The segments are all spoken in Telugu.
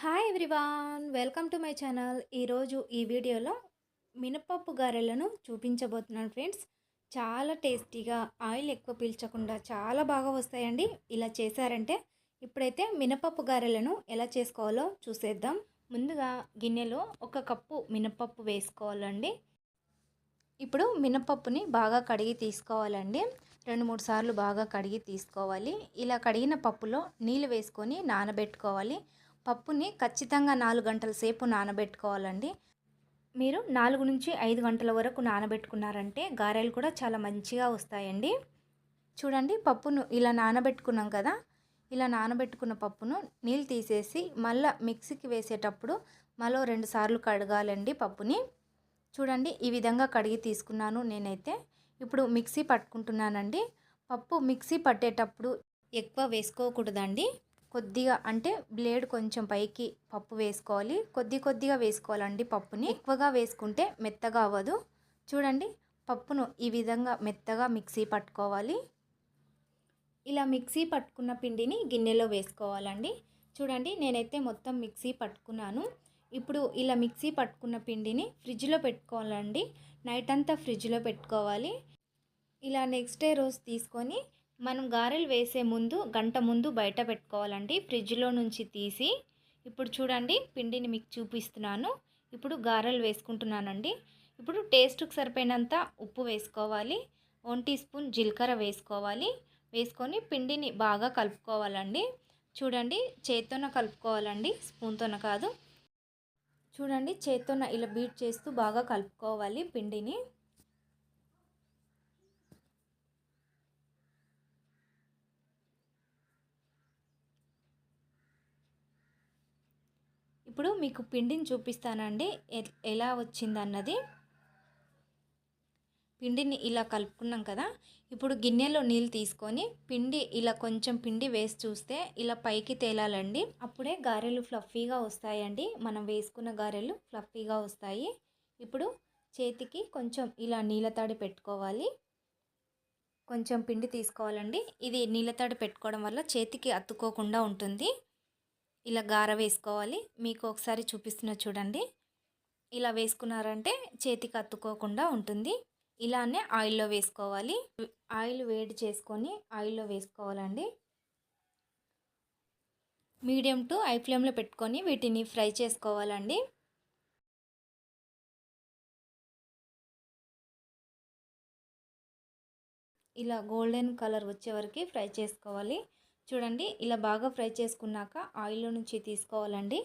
Hi everyone welcome to my channel ఈరోజు ఈ వీడియోలో మినపప్పు గారెలను చూపించబోతున్నాను ఫ్రెండ్స్ చాలా టేస్టీగా ఆయిల్ ఎక్కువ పీల్చకుండా చాలా బాగా వస్తాయండి. ఇలా చేశారంటే ఇప్పుడైతే మినపప్పు గారెలను ఎలా చేసుకోవాలో చూసేద్దాం. ముందుగా గిన్నెలో ఒక కప్పు మినపప్పు వేసుకోవాలండి. ఇప్పుడు మినపప్పుని బాగా కడిగి తీసుకోవాలండి. రెండు మూడు సార్లు బాగా కడిగి తీసుకోవాలి. ఇలా కడిగిన పప్పులో నీళ్ళు వేసుకొని నానబెట్టుకోవాలి. పప్పుని ఖచ్చితంగా నాలుగు గంటల సేపు నానబెట్టుకోవాలండి. మీరు నాలుగు నుంచి ఐదు గంటల వరకు నానబెట్టుకున్నారంటే గారెలు కూడా చాలా మంచిగా వస్తాయండి. చూడండి పప్పును ఇలా నానబెట్టుకున్నాం కదా ఇలా నానబెట్టుకున్న పప్పును నీళ్ళు తీసేసి మళ్ళీ మిక్సీకి వేసేటప్పుడు మరో రెండు సార్లు కడగాలండి పప్పుని. చూడండి ఈ విధంగా కడిగి తీసుకున్నాను నేనైతే. ఇప్పుడు మిక్సీ పట్టుకుంటున్నానండి. పప్పు మిక్సీ పట్టేటప్పుడు ఎక్కువ వేసుకోకూడదండి. కొద్దిగా అంటే బ్లేడ్ కొంచెం పైకి పప్పు వేసుకోవాలి. కొద్ది కొద్దిగా వేసుకోవాలండి పప్పుని. ఎక్కువగా వేసుకుంటే మెత్తగా అవ్వదు. చూడండి పప్పును ఈ విధంగా మెత్తగా మిక్సీ పట్టుకోవాలి. ఇలా మిక్సీ పట్టుకున్న పిండిని గిన్నెలో వేసుకోవాలండి. చూడండి నేనైతే మొత్తం మిక్సీ పట్టుకున్నాను. ఇప్పుడు ఇలా మిక్సీ పట్టుకున్న పిండిని ఫ్రిడ్జ్లో పెట్టుకోవాలండి. నైట్ అంతా ఫ్రిడ్జ్లో పెట్టుకోవాలి. ఇలా నెక్స్ట్ డే రోజు తీసుకొని మనం గారెలు వేసే ముందు గంట ముందు బయట పెట్టుకోవాలండి. ఫ్రిడ్జ్లో నుంచి తీసి ఇప్పుడు చూడండి పిండిని మీకు చూపిస్తున్నాను. ఇప్పుడు గారెలు వేసుకుంటున్నానండి. ఇప్పుడు టేస్ట్కి సరిపోయినంత ఉప్పు వేసుకోవాలి. వన్ టీ స్పూన్ జీలకర్ర వేసుకోవాలి. వేసుకొని పిండిని బాగా కలుపుకోవాలండి. చూడండి చేత్తోన కలుపుకోవాలండి. స్పూన్తోన కాదు. చూడండి చేత్తోన ఇలా బీట్ చేస్తూ బాగా కలుపుకోవాలి పిండిని. ఇప్పుడు మీకు పిండిని చూపిస్తానండి. ఎలా వచ్చిందన్నది. పిండిని ఇలా కలుపుకున్నాం కదా. ఇప్పుడు గిన్నెలో నీళ్ళు తీసుకొని పిండి ఇలా కొంచెం పిండి వేసి చూస్తే ఇలా పైకి తేలాలండి. అప్పుడే గారెలు ఫ్లఫీగా వస్తాయండి. మనం వేసుకున్న గారెలు ఫ్లఫీగా వస్తాయి. ఇప్పుడు చేతికి కొంచెం ఇలా నీళ్ళతాడి పెట్టుకోవాలి. కొంచెం పిండి తీసుకోవాలండి. ఇది నీళ్ళతాడి పెట్టుకోవడం వల్ల చేతికి అత్తుకోకుండా ఉంటుంది. ఇలా గార వేసుకోవాలి. మీకు ఒకసారి చూపిస్తున్నా చూడండి. ఇలా వేసుకున్నారంటే చేతికి అత్తుకోకుండా ఉంటుంది. ఇలానే ఆయిల్లో వేసుకోవాలి. ఆయిల్ వేడి చేసుకొని ఆయిల్లో వేసుకోవాలండి. మీడియం టు హై ఫ్లేమ్లో పెట్టుకొని వీటిని ఫ్రై చేసుకోవాలండి. ఇలా గోల్డెన్ కలర్ వచ్చే వరకు ఫ్రై చేసుకోవాలి. చూడండి ఇలా బాగా ఫ్రై చేసుకున్నాక ఆయిల్లో నుంచి తీసుకోవాలండి.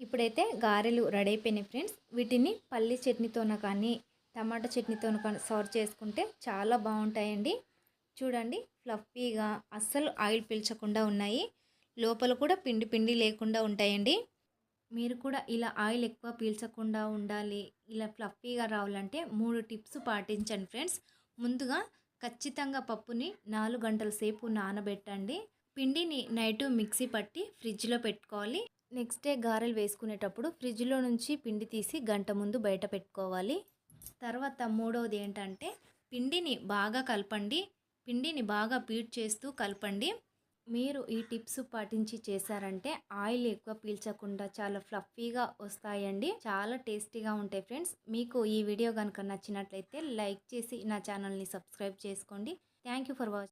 ఇప్పుడైతే గారెలు రెడీ అయిపోయినాయి ఫ్రెండ్స్. వీటిని పల్లి చట్నీతోన కానీ టమాటా చట్నీతోన కానీ సర్వ్ చేసుకుంటే చాలా బాగుంటాయండి. చూడండి ఫ్లఫీగా అస్సలు ఆయిల్ పీల్చకుండా ఉన్నాయి. లోపల కూడా పిండి పిండి లేకుండా ఉంటాయండి. మీరు కూడా ఇలా ఆయిల్ ఎక్కువ పీల్చకుండా ఉండాలి ఇలా ఫ్లఫీగా రావాలంటే మూడు టిప్స్ పాటించండి ఫ్రెండ్స్. ముందుగా ఖచ్చితంగా పప్పుని నాలుగు గంటల సేపు నానబెట్టండి. పిండిని నైట్ మిక్సీ పట్టి ఫ్రిడ్జ్లో పెట్టుకోవాలి. నెక్స్ట్ డే గారెలు వేసుకునేటప్పుడు ఫ్రిడ్జ్లో నుంచి పిండి తీసి గంట ముందు బయట పెట్టుకోవాలి. తర్వాత మూడవది ఏంటంటే పిండిని బాగా కలపండి. పిండిని బాగా పీట్ చేస్తూ కలపండి. మీరు ఈ టిప్స్ పాటించి చేశారంటే ఆయిల్ ఎక్కువ పీల్చకుండా చాలా ఫ్లఫీగా వస్తాయండి. చాలా టేస్టీగా ఉంటాయి ఫ్రెండ్స్. మీకు ఈ వీడియో కనుక నచ్చినట్లయితే లైక్ చేసి నా ఛానల్ని సబ్స్క్రైబ్ చేసుకోండి. Thank for watching